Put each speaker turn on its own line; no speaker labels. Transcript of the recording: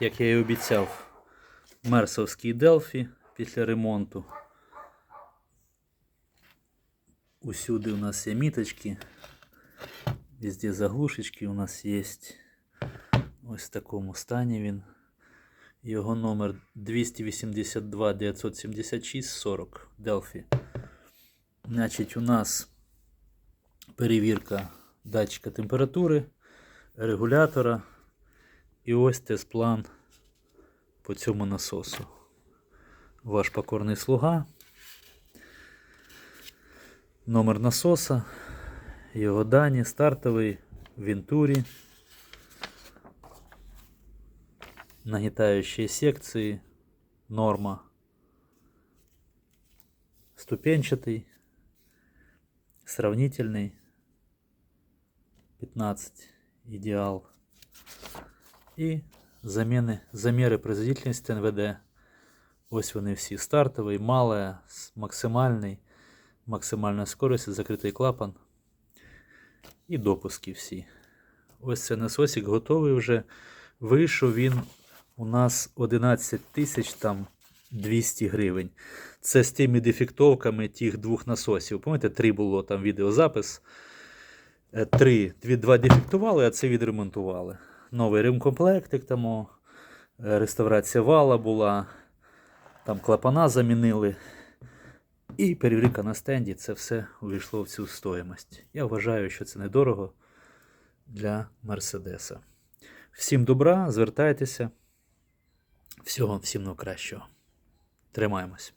як я і обіцяв, мерсовський Делфі після ремонту. Усюди у нас є міточки. Везде заглушечки у нас є. Ось в такому стані він. Його номер 282 976 40 Delphi. Значить, у нас перевірка датчика температури, регулятора. І ось тест-план по цьому насосу. Ваш покорний слуга. Номер насоса, його дані, стартовий, в Вентурі. Нагнетающие секции, норма. Ступенчатый, сравнительный, 15, идеал. І заміни, заміри производительності НВД. Ось вони всі. Стартовий, мале, максимальний, максимальна скорость, закритий клапан. І допуски всі. Ось цей насосик готовий вже. Вийшов він у нас 11 тисяч там 200 гривень. Це з тими дефектовками тих двох насосів. Пам'ятаєте, три було там відеозапис. Е, Три, два дефектували, а це відремонтували. Новий ремкомплектик, там, е, реставрація вала була, там клапана замінили. І перевірка на стенді, це все увійшло в цю стоїмость. Я вважаю, що це недорого для Мерседеса. Всім добра, звертайтеся. Всього всім найкращого. Тримаємось.